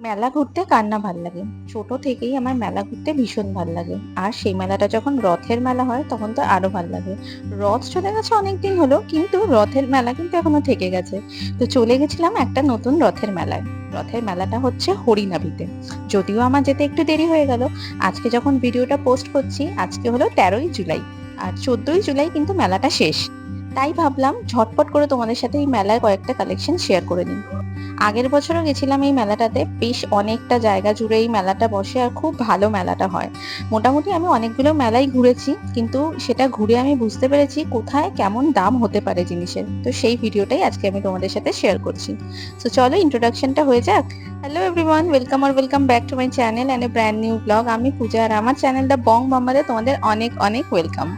মেলা ঘুরতে কার না ভালো লাগে? ছোট থেকেই আমার মেলা ঘুরতে ভীষণ ভালো লাগে। আর সেই মেলাটা যখন রথের মেলা হয়, তখন তো আরও ভালো লাগে। রথ চলে গেছে অনেকদিন হলো, কিন্তু রথের মেলা কিন্তু এখনও থেকে গেছে। তো চলে গেছিলাম একটা নতুন রথের মেলায়। রথের মেলাটা হচ্ছে হরিনাভিতে। যদিও আমার যেতে একটু দেরি হয়ে গেল, আজকে যখন ভিডিওটা পোস্ট করছি, আজকে হলো তেরোই জুলাই। আর চোদ্দই জুলাই কিন্তু মেলাটা শেষ। তাই ভাবলাম ঝটপট করে তোমাদের সাথে এই মেলার কয়েকটা কালেকশন শেয়ার করে নিই। আগের বছরও গেছিলাম এই মেলাটাতে। বেশ অনেকটা জায়গা জুড়ে এই মেলাটা বসে আর খুব ভালো মেলাটা হয়। মোটামুটি আমি অনেকগুলো মেলাই ঘুরেছি, কিন্তু সেটা ঘুরে আমি বুঝতে পেরেছি কোথায় কেমন দাম হতে পারে জিনিসের। তো সেই ভিডিওটাই আজকে আমি তোমাদের সাথে শেয়ার করছি। তো চলো ইন্ট্রোডাকশনটা হয়ে যাক। Hello everyone welcome R welcome back to my channel and a brand new blog আমি পূজা আর আমার চ্যানেল দ্য বং মাম্মাতে তোমাদের অনেক অনেক ওয়েলকাম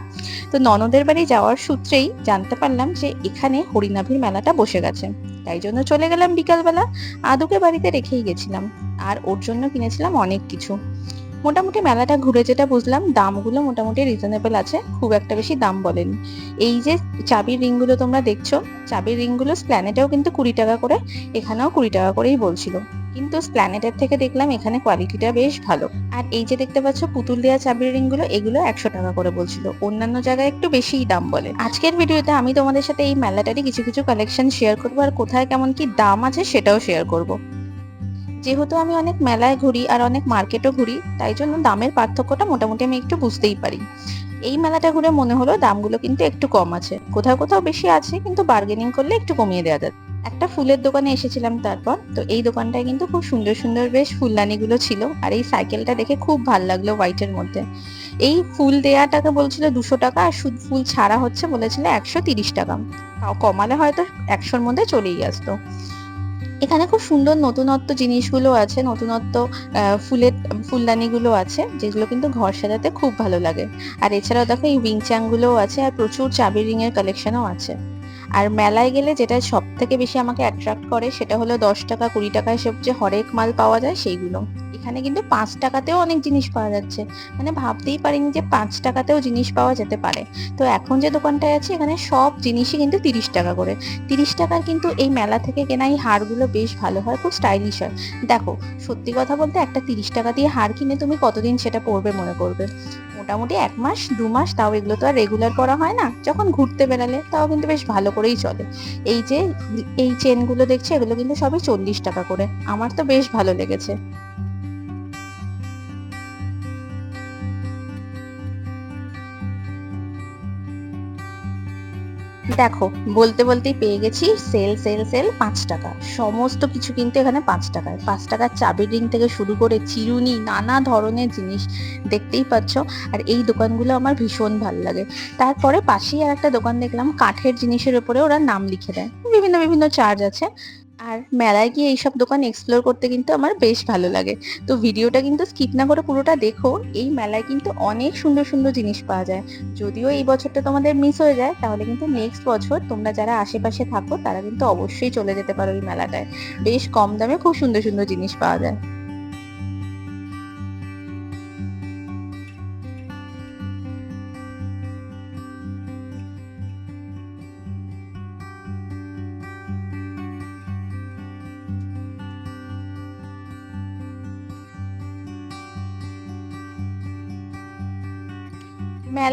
তো ননদের বাড়ি যাওয়ার সূত্রেই জানতে পারলাম যে এখানে হরিনাভির মেলাটা বসে গেছে। তাই জন্য চলে গেলাম বিকালবেলা। আদুকে বাড়িতে রেখেই গেছিলাম। আর ওর জন্য কিনেছিলাম অনেক কিছু। মোটামুটি মেলাটা ঘুরে যেটা বুঝলাম, দামগুলো মোটামুটি রিজনেবল আছে। খুব একটা বেশি দাম বলেন। এই যে চাবির রিংগুলো তোমরা দেখছ, চাবির রিংগুলো স্প্ল্যানেটেও কিন্তু কুড়ি টাকা করে, এখানেও কুড়ি টাকা করেই বলছিল। কিন্তু স্প্ল্যানেটের থেকে দেখলাম এখানে কোয়ালিটিটা বেশ ভালো। আর এই যে দেখতে পাচ্ছ পুতুল দেওয়া চাবির রিংগুলো, এগুলো একশো টাকা করে বলছিল। অন্যান্য জায়গায় একটু বেশিই দাম বলে। আজকের ভিডিওতে আমি তোমাদের সাথে এই মেলাটারই কিছু কিছু কালেকশন শেয়ার করব আর কোথায় কেমন কি দাম আছে সেটাও শেয়ার করব। যেহেতু আমি অনেক মেলায় ঘুরি আর অনেক মার্কেটও ঘুরি, তাই জন্য দামের পার্থক্যটা মোটামুটি আমি একটু বুঝতেই পারি। এই মেলাটা ঘুরে মনে হলো দামগুলো কিন্তু একটু কম আছে। কোথাও কোথাও বেশি আছে, কিন্তু বার্গেনিং করলে একটু কমিয়ে দেওয়া যায় একটা ফুলের দোকানে এসেছিলাম তারপর, তো এই দোকানটায় কিন্তু খুব সুন্দর সুন্দর বেশ ফুলদানিগুলো ছিল আর এই সাইকেলটা দেখে খুব ভালো লাগল হোয়াইটের মধ্যে। এই ফুল দেয়া টাকা বলছিল দুশো টাকা আর শুধু ফুল ছাড়া হচ্ছে বলেছিল একশো তিরিশ টাকা। তাও কমালে হয়তো একশোর মধ্যে চলেই আসতো। এখানে খুব সুন্দর নতুনত্ব জিনিসগুলো আছে, নতুনত্ব ফুলের, ফুলদানিগুলো আছে, যেগুলো কিন্তু ঘর সাজাতে খুব ভালো লাগে। আর এছাড়াও দেখো এই উইং গুলোও আছে আর প্রচুর চাবি রিং এর কালেকশনও আছে। আর মেলায় গেলে যেটা সব থেকে বেশি আমাকে অ্যাট্রাক্ট করে সেটা হলো দশ টাকা, কুড়ি টাকা, এসব যে হরেক মাল পাওয়া যায় সেইগুলো। এখানে কিন্তু পাঁচ টাকাতেও অনেক জিনিস পাওয়া যাচ্ছে। মানে ভাবতেই পারিনি যে পাঁচ টাকাতেও জিনিস পাওয়া যেতে পারে। তো এখন যে দোকানটায় আছে, এখানে সব জিনিসই কিন্তু তিরিশ টাকা করে। তিরিশ টাকার কিন্তু এই মেলা থেকে কেনা এই হারগুলো বেশ ভালো হয়, খুব স্টাইলিশ হয়। দেখো, সত্যি কথা বলতে একটা তিরিশ টাকা দিয়ে হার কিনে তুমি কতদিন সেটা পরবে মনে করবে? মোটামুটি এক মাস, দু মাস, তাও এগুলো তো আর রেগুলার করা হয় না। যখন ঘুরতে বেরালে তাও কিন্তু বেশ ভালো করেই চলে। এই যে, এই চেনগুলো দেখছি, এগুলো কিন্তু সবই চল্লিশ টাকা করে। আমার তো বেশ ভালো লেগেছে। দেখো, বলতে বলতেই পেয়ে গেছি সেল সেল সেল পাঁচ টাকা। সমস্ত কিছু কিন্তু এখানে পাঁচ টাকায় পাঁচ টাকার চাবি রিং থেকে শুরু করে চিরুনি, নানা ধরনের জিনিস দেখতেই পাচ্ছ। আর এই দোকানগুলো আমার ভীষণ ভালো লাগে। তারপরে পাশেই আর একটা দোকান দেখলাম, কাঠের জিনিসের উপরে ওরা নাম লিখে দেয়। বিভিন্ন বিভিন্ন চার্জ আছে। আর মেলায় গিয়ে এইসব দোকান এক্সপ্লোর করতে কিন্তু আমার বেশ ভালো লাগে। তো ভিডিওটা কিন্তু স্কিপ না করে পুরোটা দেখো, এই মেলায় কিন্তু অনেক সুন্দর সুন্দর জিনিস পাওয়া যায়। যদিও এই বছরটা তোমাদের মিস হয়ে যায়, তাহলে কিন্তু নেক্সট বছর তোমরা যারা আশেপাশে থাকো, তারা কিন্তু অবশ্যই চলে যেতে পারো এই মেলাটায়। বেশ কম দামে খুব সুন্দর সুন্দর জিনিস পাওয়া যায়।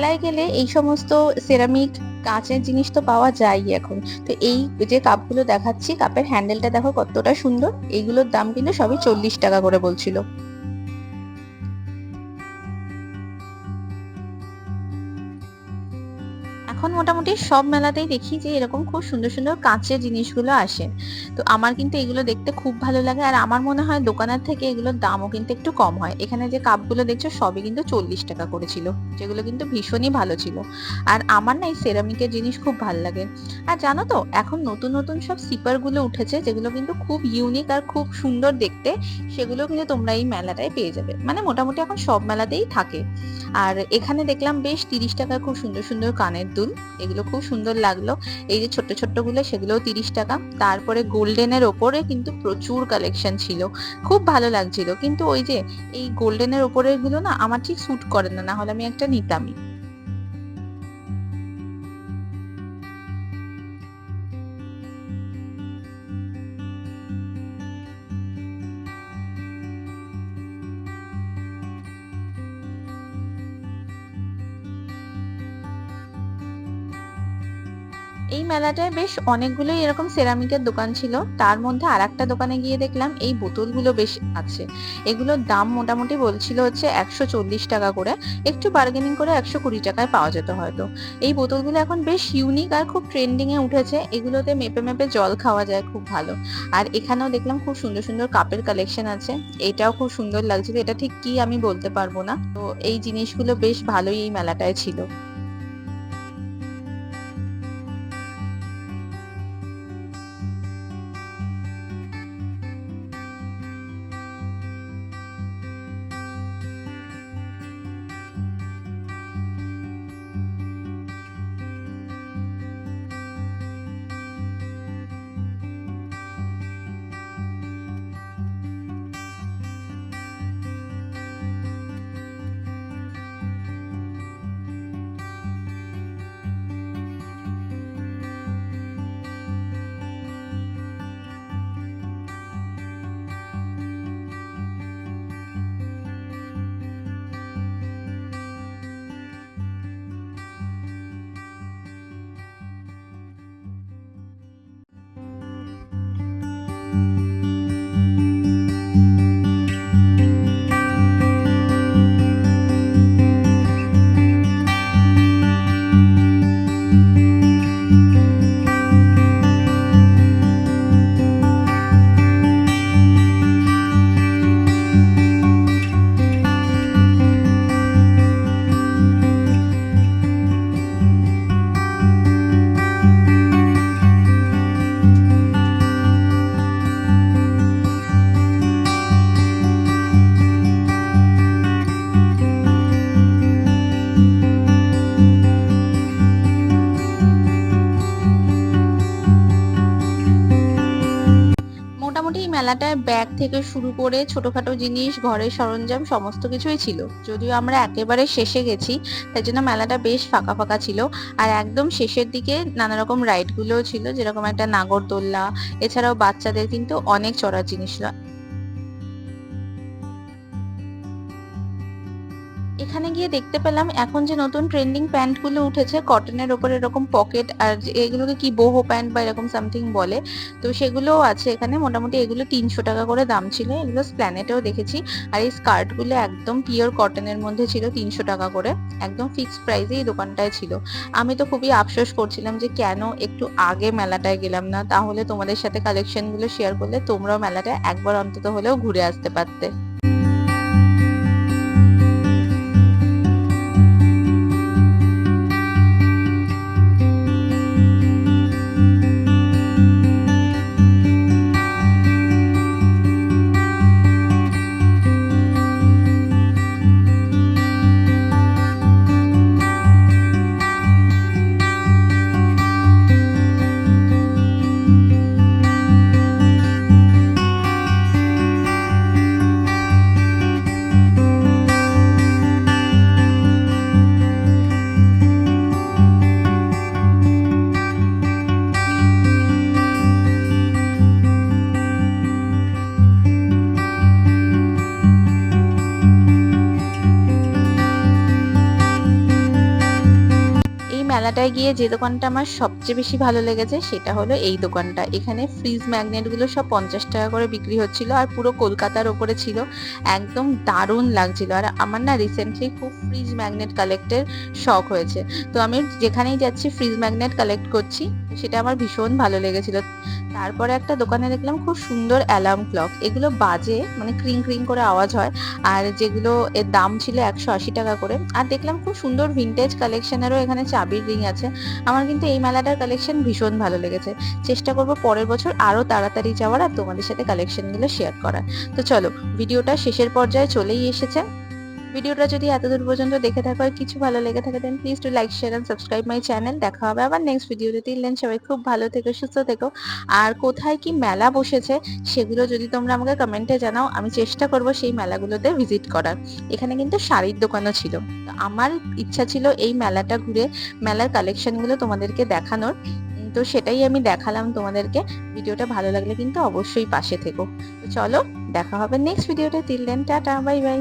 মেলায় গেলে এই সমস্ত সেরামিক কাঁচের জিনিস তো পাওয়া যায়ই এখন। তো এই যে কাপগুলো দেখাচ্ছি কাপের হ্যান্ডেলটা দেখো কতটা সুন্দর। এইগুলোর দাম কিন্তু সবই চল্লিশ টাকা করে বলছিল। এখন সব মেলাতেই দেখি যে এরকম খুব সুন্দর সুন্দর কাঁচের জিনিসগুলো আসে। তো আমার কিন্তু এগুলো দেখতে খুব ভালো লাগে আর আমার মনে হয় দোকানের থেকে এগুলোর দামও কিন্তু একটু কম হয়। এখানে যে কাপগুলো দেখছ সবই কিন্তু চল্লিশ টাকা করেছিল যেগুলো কিন্তু ভীষণই ভালো ছিল। আর আমার না এই সেরামিকের জিনিস খুব ভালো লাগে। আর জানো তো, এখন নতুন নতুন সব সিপারগুলো উঠেছে যেগুলো কিন্তু খুব ইউনিক আর খুব সুন্দর দেখতে, সেগুলো কিন্তু তোমরা এই মেলাটায় পেয়ে যাবে। মানে মোটামুটি এখন সব মেলাতেই থাকে। আর এখানে দেখলাম বেশ তিরিশ টাকার খুব সুন্দর সুন্দর কানের দুল, এগুলো খুব সুন্দর লাগল। এই যে ছোট্টগুলো সেগুলোও তিরিশ টাকা। তারপরে গোল্ডেনের ওপরে কিন্তু প্রচুর কালেকশন ছিল। খুব ভালো লাগছিল। কিন্তু ওই যে এই গোল্ডেনের ওপরেরগুলো না, আমার ঠিক স্যুট করে না। না হলে আমি একটা নিতামই। এই মেলাটায় বেশ অনেকগুলোই এরকম সেরামিকের দোকান ছিল। তার মধ্যে আর একটা দোকানে গিয়ে দেখলাম এই বোতলগুলো বেশ আছে। এগুলোর দাম মোটামুটি বলছিল হচ্ছে একশো চল্লিশ টাকা করে। একটু বার্গেনিং করে একশো কুড়ি টাকায় পাওয়া যেত হয়তো। এই বোতলগুলো এখন বেশ ইউনিক আর খুব ট্রেন্ডিং এ উঠেছে। এগুলোতে মেপে মেপে জল খাওয়া যায় খুব ভালো। আর এখানেও দেখলাম খুব সুন্দর সুন্দর কাপের কালেকশন আছে। এটাও খুব সুন্দর লাগছিল। এটা ঠিক কি আমি বলতে পারব না। তো এই জিনিসগুলো বেশ ভালোই এই মেলাটায় ছিল। মোটামুটি এই মেলাটায় ব্যাগ থেকে শুরু করে ছোটখাটো জিনিস, ঘরের সরঞ্জাম, সমস্ত কিছুই ছিল। যদিও আমরা একেবারে শেষে গেছি, তাই জন্য মেলাটা বেশ ফাঁকা ফাঁকা ছিল। আর একদম শেষের দিকে নানা রকম রাইড গুলোও ছিল, যেরকম একটা নাগরদোল্লা, এছাড়াও বাচ্চাদের কিন্তু অনেক চড়ার জিনিস ছিল। গিয়ে দেখতে পেলাম, এখন যে নতুন ট্রেন্ডিং প্যান্টগুলো উঠেছে কটনের ওপর এরকম পকেট আর এগুলোকে কি বোহো প্যান্ট বা এরকম সামথিং বলে, তো সেগুলোও আছে এখানে। মোটামুটি এগুলো তিনশো টাকা করে দাম ছিল, এগুলো স্প্ল্যানেটেও দেখেছি। আর এই স্কার্টগুলো একদম পিওর কটনের মধ্যে ছিল তিনশো টাকা করে, একদম ফিক্সড প্রাইসে এই দোকানটায় ছিল। আমি তো খুবই আফসোস করছিলাম যে কেন একটু আগে মেলাটায় গেলাম না? তাহলে তোমাদের সাথে কালেকশনগুলো শেয়ার করলে তোমরাও মেলাটায় একবার অন্তত হলেও ঘুরে আসতে পারতে। মেলাটায় গিয়ে যে দোকানটা আমার সবচেয়ে বেশি ভালো লেগেছে সেটা হলো এই দোকানটা। এখানে ফ্রিজ ম্যাগনেটগুলো সব পঞ্চাশ টাকা করে বিক্রি হচ্ছিল আর পুরো কলকাতার ওপরে ছিল। একদম দারুণ লাগছিল। আর আমার না রিসেন্টলি খুব ফ্রিজ ম্যাগনেট কালেক্টের শখ হয়েছে। তো আমি যেখানেই যাচ্ছি ফ্রিজ ম্যাগনেট কালেক্ট করছি, সেটা আমার ভীষণ ভালো লেগেছিল। তারপরে একটা দোকানে দেখলাম খুব সুন্দর অ্যালার্ম ক্লক এগুলো বাজে মানে ক্রিং ক্রিং করে আওয়াজ হয়। আর যেগুলো এর দাম ছিল একশো আশি টাকা করে। আর দেখলাম খুব সুন্দর ভিনটেজ কালেকশনেরও এখানে চাবির রিং আছে। আমার কিন্তু এই মেলাটার কালেকশন ভীষণ ভালো লেগেছে। চেষ্টা করব পরের বছর আরও তাড়াতাড়ি যাওয়ার আর তোমাদের সাথে কালেকশনগুলো শেয়ার করার। তো চলো, ভিডিওটা শেষের পর্যায়ে চলেই এসেছে। ভিডিওটা যদি এতদূর পর্যন্ত দেখে থাকো আর কিছু ভালো লেগে থাকে দেন please to like share and subscribe my channel দেখা হবে আবার নেক্সট ভিডিওতে তিনলেন সবাই খুব ভালো থেকো, সুস্থ থেকো। আর কোথায় কি মেলা বসেছে সেগুলো যদি তোমরা আমাকে কমেন্টে জানাও, আমি চেষ্টা করব সেই মেলাগুলোতে ভিজিট করার। এখানে কিন্তু শাড়ির দোকানও ছিল। আমার ইচ্ছা ছিল এই মেলাটা ঘুরে মেলার কালেকশনগুলো তোমাদেরকে দেখানোর। তো সেটাই আমি দেখালাম তোমাদেরকে। ভিডিওটা ভালো লাগলে কিন্তু অবশ্যই পাশে থেকো। তো চলো, দেখা হবে নেক্সট ভিডিওতে তিল দেন টাটা বাই বাই